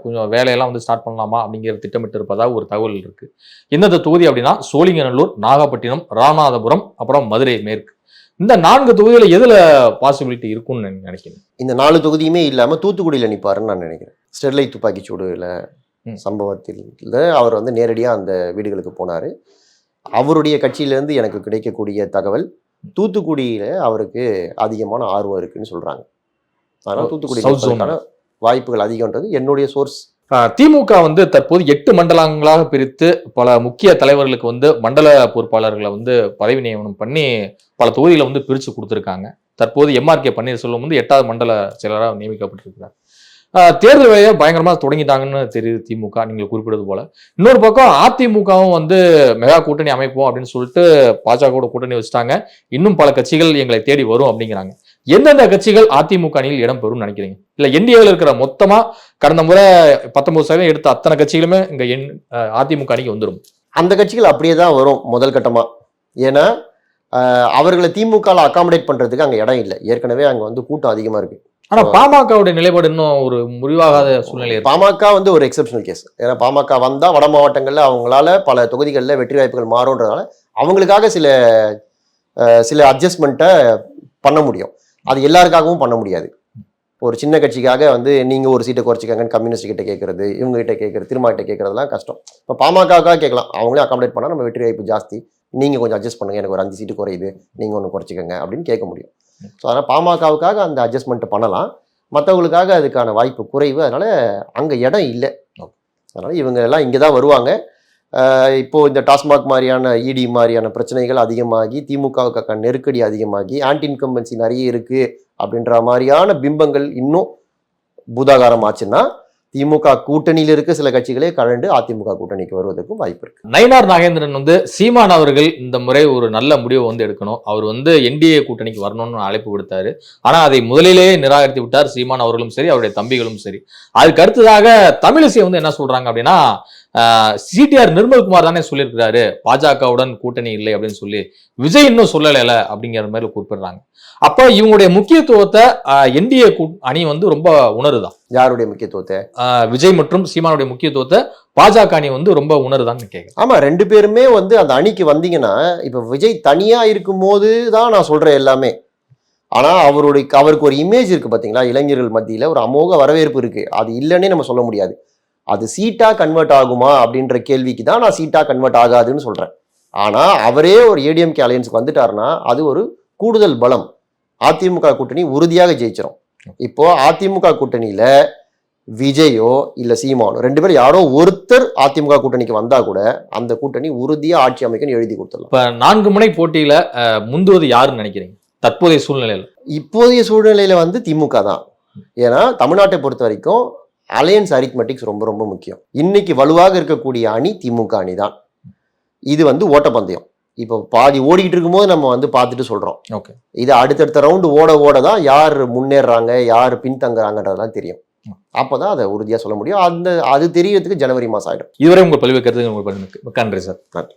கொஞ்சம் வேலையெல்லாம் வந்து ஸ்டார்ட் பண்ணலாமா அப்படிங்கிற திட்டமிட்டு இருப்பதாக ஒரு தகவல் இருக்குது எந்தெந்த தொகுதி அப்படின்னா சோழிங்கநல்லூர் நாகப்பட்டினம் ராமநாதபுரம் அப்புறம் மதுரை மேற்கு. இந்த நான்கு தொகுதியில எதுல பாசிபிலிட்டி இருக்கும்னு நீங்க நினைக்கிறீங்க? இந்த நாலு தொகுதியுமே இல்லாம தூத்துக்குடியில நிப்பாருன்னு நான் நினைக்கிறேன். ஸ்டெர்லைட் துப்பாக்கி சூடுல. சம்பவத்தில் அவர் வந்து நேரடியா அந்த வீடுகளுக்கு போனாரு. அவருடைய கட்சியிலேருந்து எனக்கு கிடைக்கக்கூடிய தகவல் தூத்துக்குடியில அவருக்கு அதிகமான ஆர்வம் இருக்குன்னு சொல்றாங்க. அதனால ஓ, தூத்துக்குடி வாய்ப்புகள் அதிகம்ன்றது என்னுடைய சோர்ஸ் திமுக வந்து தற்போது எட்டு மண்டலங்களாக பிரித்து பல முக்கிய தலைவர்களுக்கு வந்து மண்டல பொறுப்பாளர்களை வந்து பதவி நியமனம் பண்ணி பல தொகுதிகளை வந்து பிரித்து கொடுத்துருக்காங்க. தற்போது எம்ஆர்கே பன்னீர்செல்வம் வந்து எட்டாவது மண்டல செயலராக நியமிக்கப்பட்டிருக்கிறார். தேர்தல் வேலையை பயங்கரமாக தொடங்கிட்டாங்கன்னு தெரியுது திமுக நீங்கள் குறிப்பிட்டது போல. இன்னொரு பக்கம் அதிமுகவும் வந்து மெகா கூட்டணி அமைப்போம் அப்படின்னு சொல்லிட்டு பாஜக கூட்டணி வச்சுட்டாங்க. இன்னும் பல கட்சிகள் எங்களை தேடி வரும் அப்படிங்கிறாங்க. எந்தெந்த கட்சிகள் அதிமுக அணியில் இடம் பெறும்னு நினைக்கிறீங்க? இல்ல என்டிஏவில் இருக்கிற மொத்தமா கடந்த முறை பத்தொன்பது சதவீதம் எடுத்த அத்தனை கட்சிகளுமே இங்க என் அதிமுக அணிக்கு வந்துடும் அந்த கட்சிகள் அப்படியே தான் வரும் முதல் கட்டமா. ஏன்னா அவர்களை திமுகவில் அகாமடேட் பண்றதுக்கு அங்க இடம் இல்லை. ஏற்கனவே அங்க வந்து கூட்டம் அதிகமா இருக்கு. ஆனா பாமகவுடைய நிலைப்பாடு இன்னும் ஒரு முடிவாகாத சூழ்நிலை பாமக வந்து ஒரு எக்ஸெப்ஷனல் கேஸ் ஏன்னா பாமக வந்தா வட மாவட்டங்கள்ல அவங்களால பல தொகுதிகளில் வெற்றி வாய்ப்புகள் மாறும்ன்றதால அவங்களுக்காக சில சில அட்ஜஸ்ட்மெண்ட்டை பண்ண முடியும். அது எல்லாருக்காகவும் பண்ண முடியாது. ஒரு சின்ன கட்சிக்காக வந்து நீங்க ஒரு சீட்டை குறைச்சிக்கங்கன்னு கம்யூனிஸ்ட் கிட்ட கேட்கறது இவங்க கிட்ட கேட்கறது திருமா கிட்ட கேட்கறதுலாம் கஷ்டம். இப்போ பாமகக்காக கேட்கலாம். அவங்களே அகாமடேட் பண்ணா நம்ம வெற்றி வாய்ப்பு ஜாஸ்தி. நீங்க கொஞ்சம் அட்ஜஸ்ட் பண்ணுங்க. எனக்கு ஒரு அஞ்சு சீட்டு குறையுது. நீங்க ஒன்று குறைச்சிக்கங்க அப்படின்னு கேட்க முடியும். ஸோ அதனால் பாமகவுக்காக அந்த அட்ஜஸ்ட்மெண்ட் பண்ணலாம். மற்றவங்களுக்காக அதுக்கான வாய்ப்பு குறைவு. அதனால அங்க இடம் இல்லை. அதனால இவங்க எல்லாம் இங்கே தான் வருவாங்க. இப்போது இந்த டாஸ்மாக் மாதிரியான இடி மாதிரியான பிரச்சனைகள் அதிகமாகி திமுகவுக்கு நெருக்கடி அதிகமாகி ஆன்டி இன்கம்பன்சி நிறைய இருக்குது அப்படின்ற மாதிரியான பிம்பங்கள் இன்னும் பூதாகாரம் ஆச்சுன்னா திமுக கூட்டணியில் இருக்க சில கட்சிகளே கலண்டு அதிமுக கூட்டணிக்கு வருவதற்கும் வாய்ப்பு இருக்கு. நயினார் நாகேந்திரன் வந்து சீமான் அவர்கள் இந்த முறை ஒரு நல்ல முடிவை வந்து எடுக்கணும். அவர் வந்து என்டிஏ கூட்டணிக்கு வரணும்னு அழைப்பு விடுத்தாரு. ஆனா அதை முதலிலேயே நிராகரித்து விட்டார் சீமான் அவர்களும் சரி அவருடைய தம்பிகளும் சரி. அதுக்கு அடுத்ததாக தமிழிசை வந்து என்ன சொல்றாங்க அப்படின்னா சிடிஆர் நிர்மல்குமார் தானே சொல்லியிருக்கிறாரு பாஜகவுடன் கூட்டணி இல்லை அப்படின்னு சொல்லி. விஜய் இன்னும் சொல்லலைல அப்படிங்கிற மாதிரி குறிப்பிடுறாங்க அப்ப இவங்களுடைய முக்கியத்துவத்தை என்டிஏ அணி வந்து ரொம்ப உணருதான் யாருடைய முக்கியத்துவத்தை? விஜய் மற்றும் சீமானுடைய முக்கியத்துவத்தை பாஜக அணி வந்து ரொம்ப உணருதான்னு கேட்குறேன் ஆமா ரெண்டு பேருமே வந்து அந்த அணிக்கு வந்தீங்கன்னா இப்ப விஜய் தனியா இருக்கும்போது தான் நான் சொல்றேன் எல்லாமே. ஆனா அவருடைய அவருக்கு ஒரு இமேஜ் இருக்கு பாத்தீங்களா? இளைஞர்கள் மத்தியில ஒரு அமோக வரவேற்பு இருக்கு. அது இல்லைன்னே நம்ம சொல்ல முடியாது. அது சீட்டா கன்வெர்ட் ஆகுமா அப்படின்ற கேள்விக்கு தான் நான் சீட்டா கன்வெர்ட் ஆகாதுன்னு சொல்றேன். ஆனா அவரே ஒரு ஏடிஎம்கே அலையன்ஸ்க்கு வந்துட்டாருன்னா அது ஒரு கூடுதல் பலம். அதிமுக கூட்டணி உறுதியாக ஜெயிச்சிரும். இப்போ அதிமுக கூட்டணியில விஜயோ இல்ல சீமானோ ரெண்டு பேரும் யாரோ ஒருத்தர் அதிமுக கூட்டணிக்கு வந்தா கூட அந்த கூட்டணி உறுதியா ஆட்சி அமைக்கன்னு எழுதி கொடுத்துடலாம். இப்ப நான்கு முனை போட்டியில முந்துவது யாருன்னு நினைக்கிறீங்க? தற்போதைய சூழ்நிலையில. இப்போதைய சூழ்நிலையில வந்து திமுக தான். ஏன்னா தமிழ்நாட்டை பொறுத்த வரைக்கும் அலையன்ஸ் அரித்மெட்டிக்ஸ் ரொம்ப ரொம்ப முக்கியம். இன்னைக்கு வலுவாக இருக்கக்கூடிய அணி திமுக அணி தான் இது வந்து ஓட்டப்பந்தயம். இப்போ பாதி ஓடிக்கிட்டு இருக்கும்போது நம்ம வந்து பார்த்துட்டு சொல்றோம். ஓகே. இது அடுத்தடுத்த ரவுண்டு ஓட ஓட தான் யார் முன்னேறுறாங்க யார் பின்தங்குறாங்கன்றதெல்லாம் தெரியும். அப்பதான் அதை உறுதியா சொல்ல முடியும். அந்த அது தெரியறதுக்கு ஜனவரி மாசம் ஆயிடும். இதுவரை உங்கள் பல்வேறு பதிலுக்கு. மிக்க நன்றி சார். நன்றி.